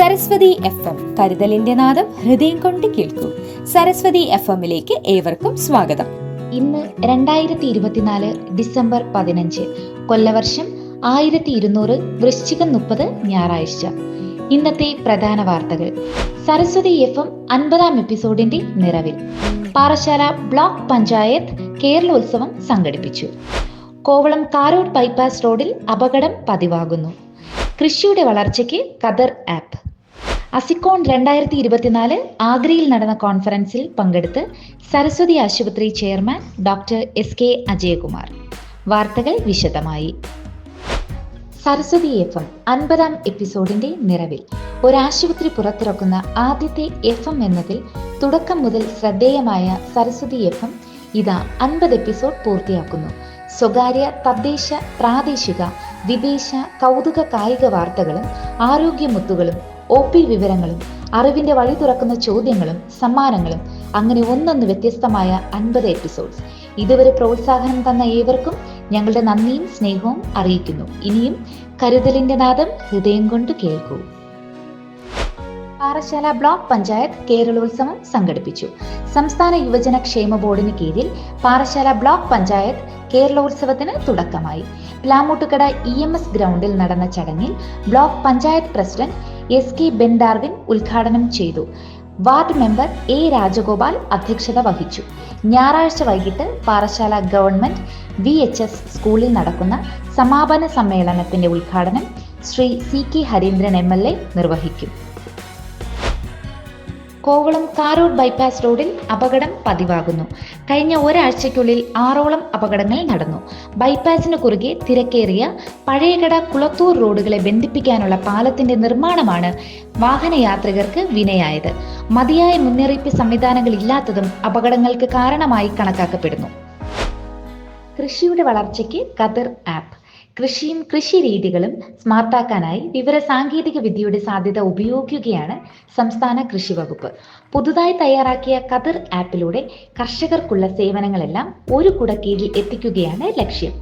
Saraswati F M കരുതലിന്റെ നാദം ഹൃദയം കൊണ്ട് കേൾക്കൂ. സരസ്വതി എഫ് എമ്മിലേക്ക് ഏവർക്കും സ്വാഗതം. ഇന്ന് രണ്ടായിരത്തി ഇരുപത്തിനാല് ഡിസംബർ പതിനഞ്ച് കൊല്ലവർഷം ആയിരത്തി ഇരുന്നൂറ് വൃശ്ചികം മുപ്പത് ഞായറാഴ്ച. ഇന്നത്തെ പ്രധാന വാർത്തകൾ. സരസ്വതി എഫ് എം അൻപതാം എപ്പിസോഡിന്റെ നിറവിൽ. പാറശാല ബ്ലോക്ക് പഞ്ചായത്ത് കേരളോത്സവം സംഘടിപ്പിച്ചു. കോവളം കാരോട് ബൈപ്പാസ് റോഡിൽ അപകടം പതിവാകുന്നു. കൃഷിയുടെ വളർച്ചയ്ക്ക് കദർ ആപ്പ്. അസിക്കോൺ രണ്ടായിരത്തി ഇരുപത്തിനാല് ആഗ്രയിൽ നടന്ന കോൺഫറൻസിൽ പങ്കെടുത്ത് സരസ്വതി ആശുപത്രി chairman doctor S K Ajayakumar. വാർത്തകൾ വിശദമായി. സരസ്വതി എഫ് എം അൻപതാം എപ്പിസോഡിന്റെ നിറവിൽ. ഒരാശുപത്രി പുറത്തിറക്കുന്ന ആദ്യത്തെ എഫ് എം എന്നതിൽ തുടക്കം മുതൽ ശ്രദ്ധേയമായ സരസ്വതി എഫ് എം ഇതാ അൻപത് എപ്പിസോഡ് പൂർത്തിയാക്കുന്നു. സ്വകാര്യ തദ്ദേശ പ്രാദേശിക വിദേശ കൗതുക കായിക വാർത്തകളും ആരോഗ്യമുത്തുകളും ഒ പി വിവരങ്ങളും അറിവിന്റെ വഴി തുറക്കുന്ന ചോദ്യങ്ങളും സമ്മാനങ്ങളും അങ്ങനെ ഒന്നൊന്ന് വ്യത്യസ്തമായ അൻപത് എപ്പിസോഡ്സ് ഇതുവരെ പ്രോത്സാഹനം തന്ന ഏവർക്കും ഞങ്ങളുടെ നന്ദിയും സ്നേഹവും അറിയിക്കുന്നു. ഇനിയും കരുതലിന്റെ നാദം ഹൃദയം കൊണ്ട് കേൾക്കൂ. പാറശാല ബ്ലോക്ക് പഞ്ചായത്ത് കേരളോത്സവം സംഘടിപ്പിച്ചു. സംസ്ഥാന യുവജന ക്ഷേമ ബോർഡിന് കീഴിൽ പാറശാല ബ്ലോക്ക് പഞ്ചായത്ത് കേരളോത്സവത്തിന് തുടക്കമായി. പ്ലാമൂട്ടുകട ഇ എം എസ് ഗ്രൗണ്ടിൽ നടന്ന ചടങ്ങിൽ block panchayat president S K Bendarwin ഉദ്ഘാടനം ചെയ്തു. വാർഡ് മെമ്പർ എ രാജഗോപാൽ അധ്യക്ഷത വഹിച്ചു. ഞായറാഴ്ച വൈകിട്ട് Parassala government V H S സ്കൂളിൽ നടക്കുന്ന സമാപന സമ്മേളനത്തിന്റെ ഉദ്ഘാടനം Shri C K Harindran M L A നിർവഹിക്കും. കോവളം കാരൂർ ബൈപ്പാസ് റോഡിൽ അപകടം പതിവാകുന്നു. കഴിഞ്ഞ ഒരാഴ്ചയ്ക്കുള്ളിൽ ആറോളം അപകടങ്ങൾ നടന്നു. ബൈപ്പാസിന് കുറുകെ തിരക്കേറിയ പഴയകട കുളത്തൂർ റോഡുകളെ ബന്ധിപ്പിക്കാനുള്ള പാലത്തിന്റെ നിർമ്മാണമാണ് വാഹനയാത്രികർക്ക് വിനയായത്. മതിയായ മുന്നറിയിപ്പ് സംവിധാനങ്ങൾ ഇല്ലാത്തതും അപകടങ്ങൾക്ക് കാരണമായി കണക്കാക്കപ്പെടുന്നു. കൃഷിയുടെ വളർച്ചയ്ക്ക് കതിർ ആപ്പ്. കൃഷിയും കൃഷി രീതികളും സ്മാർട്ടാക്കാനായി വിവര സാങ്കേതിക വിദ്യയുടെ സാധ്യത ഉപയോഗിക്കുകയാണ് സംസ്ഥാന കൃഷി വകുപ്പ്. പുതുതായി തയ്യാറാക്കിയ കതിർ ആപ്പിലൂടെ കർഷകർക്കുള്ള സേവനങ്ങളെല്ലാം ഒരു കുടക്കീഴിൽ എത്തിക്കുകയാണ് ലക്ഷ്യം.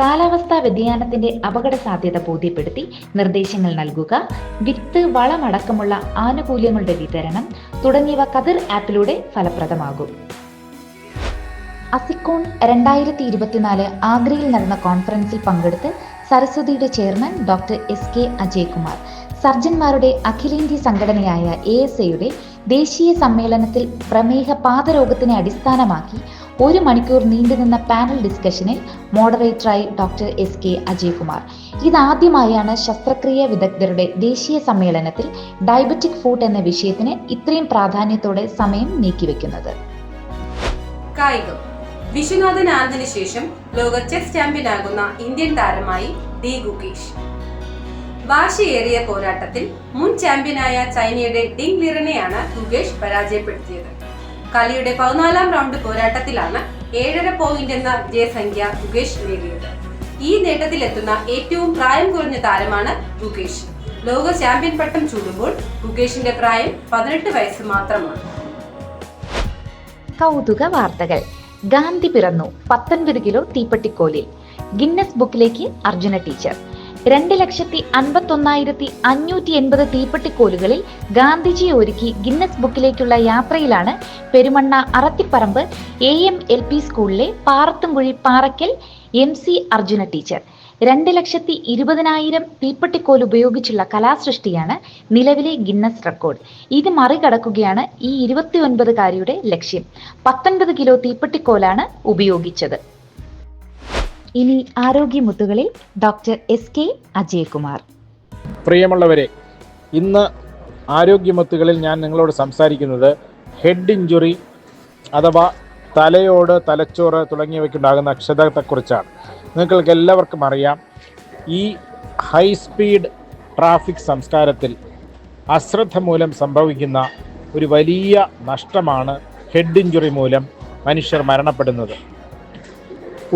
കാലാവസ്ഥാ വ്യതിയാനത്തിന്റെ അപകട സാധ്യത ബോധ്യപ്പെടുത്തി നിർദ്ദേശങ്ങൾ നൽകുക വിത്ത് വളമടക്കമുള്ള ആനുകൂല്യങ്ങളുടെ വിതരണം തുടങ്ങിയവ കതിർ ആപ്പിലൂടെ ഫലപ്രദമാകും. അസിക്കോൺ രണ്ടായിരത്തി ഇരുപത്തിനാല് ആഗ്രയിൽ നടന്ന കോൺഫറൻസിൽ പങ്കെടുത്ത് സരസ്വതിയുടെ chairman doctor S K Ajaykumar സർജന്മാരുടെ അഖിലേന്ത്യാ സംഘടനയായ എ എസ് എയുടെ ദേശീയ സമ്മേളനത്തിൽ പ്രമേഹ പാതരോഗത്തിനെ അടിസ്ഥാനമാക്കി ഒരു മണിക്കൂർ നീണ്ടുനിന്ന പാനൽ ഡിസ്കഷനിൽ മോഡറേറ്ററായി ഡോക്ടർ എസ് കെ അജയ്കുമാർ. ഇതാദ്യമായാണ് ശസ്ത്രക്രിയ വിദഗ്ധരുടെ ദേശീയ സമ്മേളനത്തിൽ ഡയബറ്റിക് ഫുഡ് എന്ന വിഷയത്തിന് ഇത്രയും പ്രാധാന്യത്തോടെ സമയം നീക്കിവെക്കുന്നത്. കായികം. വിശ്വനാഥൻ ആനന്ദിന് ശേഷം ലോക ചെസ് ചാമ്പ്യനാകുന്ന ഇന്ത്യൻ താരമായി ഡി ഗുകേഷ്. വാശിയേറിയ പോരാട്ടത്തിൽ മുൻ ചാമ്പ്യനായ ചൈനയുടെ ഡിങ് ലിറനെയാണ് ഗുകേഷ് പരാജയപ്പെടുത്തിയത്. കളിയുടെ പതിനാലാം റൗണ്ട് പോരാട്ടത്തിലാണ് ഏഴര പോയിന്റ് എന്ന വിജയസംഖ്യ ഗുകേഷ് നേടിയത്. ഈ നേട്ടത്തിലെത്തുന്ന ഏറ്റവും പ്രായം കുറഞ്ഞ താരമാണ് ഗുകേഷ്. ലോക ചാമ്പ്യൻ പട്ടം ചൂടുമ്പോൾ ഗുകേഷിന്റെ പ്രായം പതിനെട്ട് വയസ്സ് മാത്രമാണ്. കൗതുക വാർത്തകൾ. ഗാന്ധി പിറന്നു പത്തൊൻപത് കിലോ തീപ്പെട്ടിക്കോലിൽ. ഗിന്നസ് ബുക്കിലേക്ക് അർജുന ടീച്ചർ. രണ്ട് ലക്ഷത്തി അൻപത്തൊന്നായിരത്തി അഞ്ഞൂറ്റി എൺപത് തീപ്പെട്ടിക്കോലുകളിൽ ഗാന്ധിജിയെ ഒരുക്കി ഗിന്നസ് ബുക്കിലേക്കുള്ള യാത്രയിലാണ് Perumanna Arathiparamba A M L P സ്കൂളിലെ Parathumkuzhi Parakkal M C Arjuna teacher. രണ്ട് ലക്ഷത്തി ഇരുപതിനായിരം തീപ്പെട്ടിക്കോൽ ഉപയോഗിച്ചുള്ള കലാസൃഷ്ടിയാണ് നിലവിലെ ഗിന്നസ് റെക്കോർഡ്. ഇത് മറികടക്കുകയാണ് ഈ ഇരുപത്തിയൊൻപതുകാരിയുടെ ലക്ഷ്യം. പത്തൊൻപത് കിലോ തീപ്പെട്ടിക്കോലാണ് ഉപയോഗിച്ചത്. ഇനി ആരോഗ്യമുത്തുകളിൽ ഡോക്ടർ എസ് കെ അജയകുമാർ. പ്രിയമുള്ളവരെ ഇന്ന് ആരോഗ്യമുത്തുകളിൽ ഞാൻ നിങ്ങളോട് സംസാരിക്കുന്നത് ഹെഡ് ഇഞ്ചുറി അഥവാ തലയോട് തലച്ചോറ് തുടങ്ങിയവയ്ക്കുണ്ടാകുന്ന അക്ഷതത്തെക്കുറിച്ചാണ്. നിങ്ങൾക്ക് എല്ലാവർക്കും അറിയാം ഈ ഹൈ സ്പീഡ് ട്രാഫിക് സംസ്കാരത്തിൽ അശ്രദ്ധ മൂലം സംഭവിക്കുന്ന ഒരു വലിയ നഷ്ടമാണ് ഹെഡ് ഇഞ്ചുറി മൂലം മനുഷ്യർ മരണപ്പെടുന്നത്.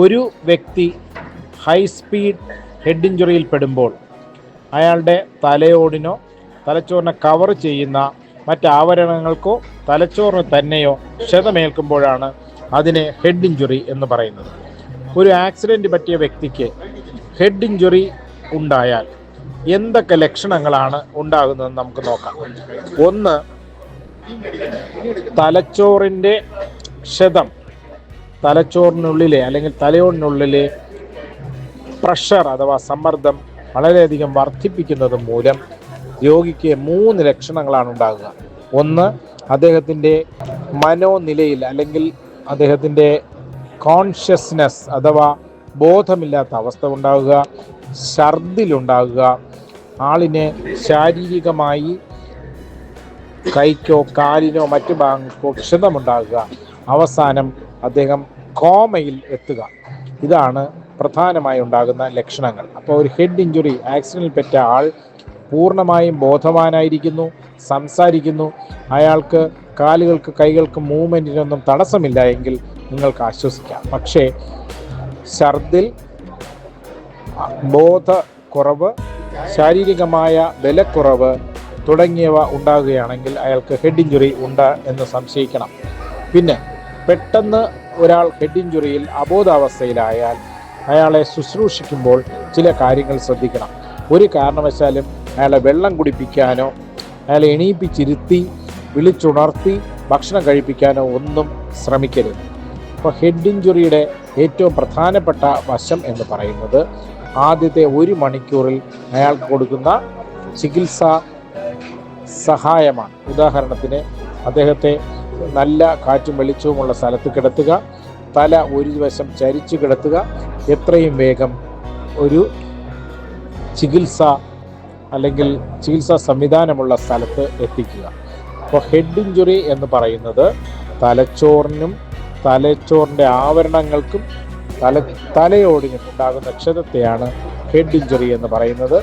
ഒരു വ്യക്തി ഹൈ സ്പീഡ് ഹെഡ് ഇഞ്ചുറിയിൽ പെടുമ്പോൾ അയാളുടെ തലയോടിനോ തലച്ചോറിനെ കവർ ചെയ്യുന്ന മറ്റ് ആവരണങ്ങൾക്കോ തലച്ചോറിന് തന്നെയോ ക്ഷതമേൽക്കുമ്പോഴാണ് അതിനെ ഹെഡ് ഇഞ്ചുറി എന്ന് പറയുന്നത്. ഒരു ആക്സിഡന്റ് പറ്റിയ വ്യക്തിക്ക് ഹെഡ് ഇഞ്ചുറി ഉണ്ടായാൽ എന്തൊക്കെ ലക്ഷണങ്ങളാണ് ഉണ്ടാകുന്നതെന്ന് നമുക്ക് നോക്കാം. ഒന്ന് തലച്ചോറിന്റെ ക്ഷതം തലച്ചോറിനുള്ളിലെ അല്ലെങ്കിൽ തലയോടിനുള്ളിലെ പ്രഷർ അഥവാ സമ്മർദ്ദം വളരെയധികം വർദ്ധിപ്പിക്കുന്നത് മൂലം രോഗിക്ക് മൂന്ന് ലക്ഷണങ്ങളാണ് ഉണ്ടാകുക. ഒന്ന് അദ്ദേഹത്തിന്റെ മനോനിലയിൽ അല്ലെങ്കിൽ അദ്ദേഹത്തിന്റെ കോൺഷ്യസ്നെസ് അഥവാ ബോധമില്ലാത്ത അവസ്ഥ ഉണ്ടാകുക ഛർദിലുണ്ടാകുക ആളിന് ശാരീരികമായി കൈക്കോ കാലിനോ മറ്റു ഭാഗങ്ങൾക്കോ ക്ഷതമുണ്ടാകുക. അവസാനം അദ്ദേഹം കോമയിൽ എത്തുക. ഇതാണ് പ്രധാനമായി ഉണ്ടാകുന്ന ലക്ഷണങ്ങൾ. അപ്പോൾ ഒരു ഹെഡ് ഇഞ്ചുറി ആക്സിഡന്റിൽ പെറ്റ ആൾ പൂർണമായും ബോധവാനായിരിക്കുന്നു സംസാരിക്കുന്നു. അയാൾക്ക് കാലുകൾക്ക് കൈകൾക്ക് മൂവ്മെന്റിനൊന്നും തടസ്സമില്ല എങ്കിൽ നിങ്ങൾക്ക് ആശ്വസിക്കാം. പക്ഷേ ഛർദിൽ ബോധക്കുറവ് ശാരീരികമായ ബലക്കുറവ് തുടങ്ങിയവ ഉണ്ടാകുകയാണെങ്കിൽ അയാൾക്ക് ഹെഡ് ഇഞ്ചുറി ഉണ്ട് എന്ന് സംശയിക്കണം. പിന്നെ പെട്ടെന്ന് ഒരാൾ ഹെഡ് ഇഞ്ചുറിയിൽ അബോധാവസ്ഥയിലായാൽ അയാളെ ശുശ്രൂഷിക്കുമ്പോൾ ചില കാര്യങ്ങൾ ശ്രദ്ധിക്കണം. ഒരു കാരണവശാലും അയാളെ വെള്ളം കുടിപ്പിക്കാനോ അയാളെ എണീപ്പിച്ചിരുത്തി വിളിച്ചുണർത്തി ഭക്ഷണം കഴിപ്പിക്കാനോ ഒന്നും ശ്രമിക്കരുത്. അപ്പോൾ ഹെഡ് ഇഞ്ചുറിയുടെ ഏറ്റവും പ്രധാനപ്പെട്ട വശം എന്ന് പറയുന്നത് ആദ്യത്തെ ഒരു മണിക്കൂറിൽ അയാൾക്ക് കൊടുക്കുന്ന ചികിത്സ സഹായമാണ്. ഉദാഹരണത്തിന് അദ്ദേഹത്തെ നല്ല കാറ്റും വെളിച്ചവുമുള്ള സ്ഥലത്ത് കിടത്തുക തല ഒരു വശം ചരിച്ചു കിടത്തുക എത്രയും വേഗം ഒരു ചികിത്സ അല്ലെങ്കിൽ ചികിത്സാ സംവിധാനമുള്ള സ്ഥലത്ത് എത്തിക്കുക. അപ്പോൾ ഹെഡ് ഇഞ്ചുറി എന്ന് പറയുന്നത് തലച്ചോറിനും തലച്ചോറിന്റെ ആവരണങ്ങൾക്കും തല തലയോടിനും ഉണ്ടാകുന്ന ക്ഷതത്തെയാണ് ഹെഡ് ഇഞ്ചുറി എന്ന് പറയുന്നത്.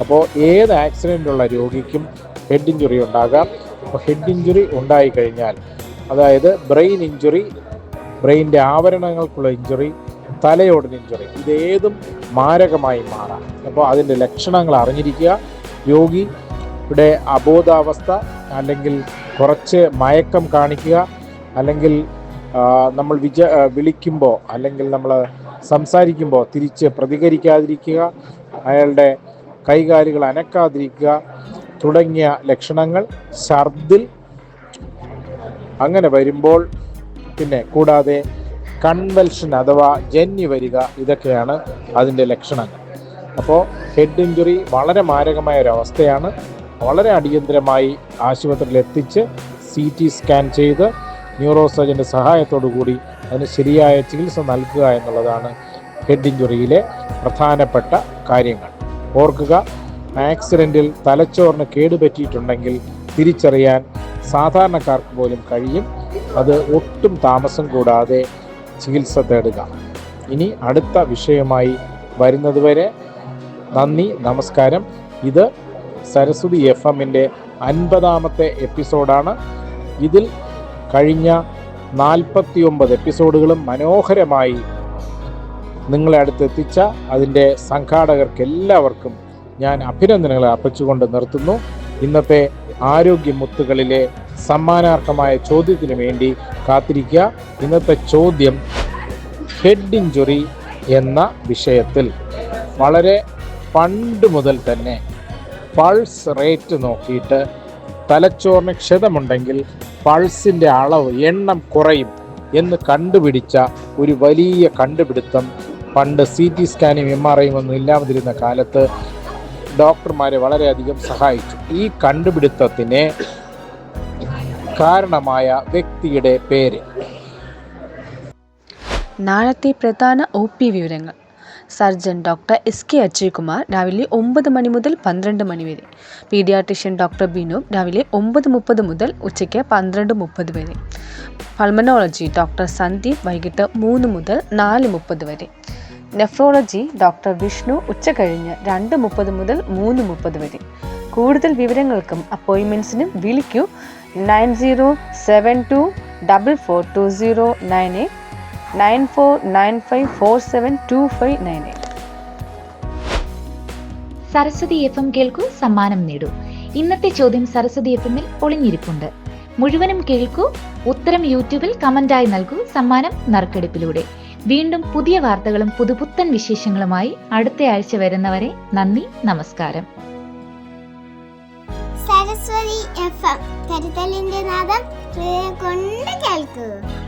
അപ്പോൾ ഏത് ആക്സിഡന്റുള്ള രോഗിക്കും ഹെഡ് ഇഞ്ചുറി ഉണ്ടാകാം. അപ്പോൾ ഹെഡ് ഇഞ്ചുറി ഉണ്ടായിക്കഴിഞ്ഞാൽ അതായത് ബ്രെയിൻ ഇഞ്ചുറി ബ്രെയിനിന്റെ ആവരണങ്ങൾക്കുള്ള ഇഞ്ചുറി തലയോടിന് ഇഞ്ചുറി ഇതേതും മാരകമായി മാറാം. അപ്പോൾ അതിന്റെ ലക്ഷണങ്ങൾ അറിഞ്ഞിരിക്കുക. രോഗിയുടെ അബോധാവസ്ഥ അല്ലെങ്കിൽ കുറച്ച് മയക്കം കാണിക്കുക അല്ലെങ്കിൽ നമ്മൾ വിച വിളിക്കുമ്പോൾ അല്ലെങ്കിൽ നമ്മൾ സംസാരിക്കുമ്പോൾ തിരിച്ച് പ്രതികരിക്കാതിരിക്കുക അയാളുടെ കൈകാലുകൾ അനക്കാതിരിക്കുക തുടങ്ങിയ ലക്ഷണങ്ങൾ ഛർദിൽ അങ്ങനെ വരുമ്പോൾ പിന്നെ കൂടാതെ കൺവെൽഷൻ അഥവാ ജന്നി വരിക ഇതൊക്കെയാണ് അതിന്റെ ലക്ഷണങ്ങൾ. അപ്പോൾ ഹെഡ് ഇഞ്ചുറി വളരെ മാരകമായ ഒരു അവസ്ഥയാണ്. വളരെ അടിയന്തരമായി ആശുപത്രിയിൽ എത്തിച്ച് സി ടി സ്കാൻ ചെയ്ത് ന്യൂറോ സർജന്റെ സഹായത്തോടു കൂടി അതിന് ശരിയായ ചികിത്സ നൽകുക എന്നുള്ളതാണ് ഹെഡ് ഇഞ്ചുറിയിലെ പ്രധാനപ്പെട്ട കാര്യങ്ങൾ. ഓർക്കുക ആക്സിഡന്റിൽ തലച്ചോറിന് കേടുപറ്റിയിട്ടുണ്ടെങ്കിൽ തിരിച്ചറിയാൻ സാധാരണക്കാർക്ക് പോലും കഴിയും. അത് ഒട്ടും താമസം കൂടാതെ ചികിത്സ തേടുക. ഇനി അടുത്ത വിഷയമായി വരുന്നതുവരെ നന്ദി നമസ്കാരം. ഇത് സരസ്വതി എഫ് എമ്മിന്റെ അൻപതാമത്തെ എപ്പിസോഡാണ്. ഇതിൽ കഴിഞ്ഞ നാൽപ്പത്തി ഒമ്പത് എപ്പിസോഡുകളും മനോഹരമായി നിങ്ങളെ അടുത്തെത്തിച്ച അതിന്റെ സംഘാടകർക്ക് എല്ലാവർക്കും ഞാൻ അഭിനന്ദനങ്ങൾ അർപ്പിച്ചുകൊണ്ട് നിർത്തുന്നു. ഇന്നത്തെ ആരോഗ്യമുത്തുകളിലെ സമ്മാനാർഹമായ ചോദ്യത്തിന് വേണ്ടി കാത്തിരിക്കുക. ഇന്നത്തെ ചോദ്യം ഹെഡ് ഇഞ്ചുറി എന്ന വിഷയത്തിൽ. വളരെ പണ്ട് മുതൽ തന്നെ പൾസ് റേറ്റ് നോക്കിയിട്ട് തലച്ചോറിന് ക്ഷതമുണ്ടെങ്കിൽ പൾസിന്റെ അളവ് എണ്ണം കുറയും എന്ന് കണ്ടുപിടിച്ച ഒരു വലിയ കണ്ടുപിടുത്തം പണ്ട് സി ടി സ്കാനും എം ആർ ഐയും ഒന്നും ഇല്ലാതിരുന്ന കാലത്ത് ഡോക്ടർമാരെ വളരെയധികം സഹായിച്ചു. ഈ കണ്ടുപിടുത്തത്തിന് കാരണമായ വ്യക്തിയുടെ പേര്. നാളത്തെ പ്രധാന ഒ പി വിവരങ്ങൾ. Surgeon doctor S K Ajaykumar രാവിലെ ഒമ്പത് മണി മുതൽ പന്ത്രണ്ട് മണി വരെ. പീഡിയാട്രിഷ്യൻ ഡോക്ടർ ബിനു രാവിലെ ഒമ്പത് മുപ്പത് മുതൽ ഉച്ചയ്ക്ക് പന്ത്രണ്ട് മുപ്പത് വരെ. പൾമനോളജി ഡോക്ടർ സന്ദീപ് വൈകിട്ട് മൂന്ന് മുതൽ നാല് മുപ്പത് വരെ. നെഫ്രോളജി ഡോക്ടർ വിഷ്ണു ഉച്ച കഴിഞ്ഞ് രണ്ട് മുപ്പത് മുതൽ മൂന്ന് മുപ്പത് വരെ. കൂടുതൽ വിവരങ്ങൾക്കും അപ്പോയിൻമെന്റ്സിനും വിളിക്കൂ nine zero seven two double four two zero nine eight. Nine four nine five four seven two five nine eight. Saraswathi F M കേൾക്കൂ സമ്മാനം നേടൂ. ഇന്നത്തെ ചോദ്യം സരസ്വതി എഫ് എമ്മിൽ ഒളിഞ്ഞിരിപ്പുണ്ട്. മുഴുവനും കേൾക്കൂ ഉത്തരം യൂട്യൂബിൽ കമന്റായി നൽകൂ സമ്മാനം നറുക്കെടുപ്പിലൂടെ. വീണ്ടും പുതിയ വാർത്തകളും പുതുപുത്തൻ വിശേഷങ്ങളുമായി അടുത്ത ആഴ്ച വരുന്നവരെ നന്ദി നമസ്കാരം. സരസ്വതി എഫ് എം കരുതലിന്റെ നാദം കൊണ്ട് കേൾക്കൂ.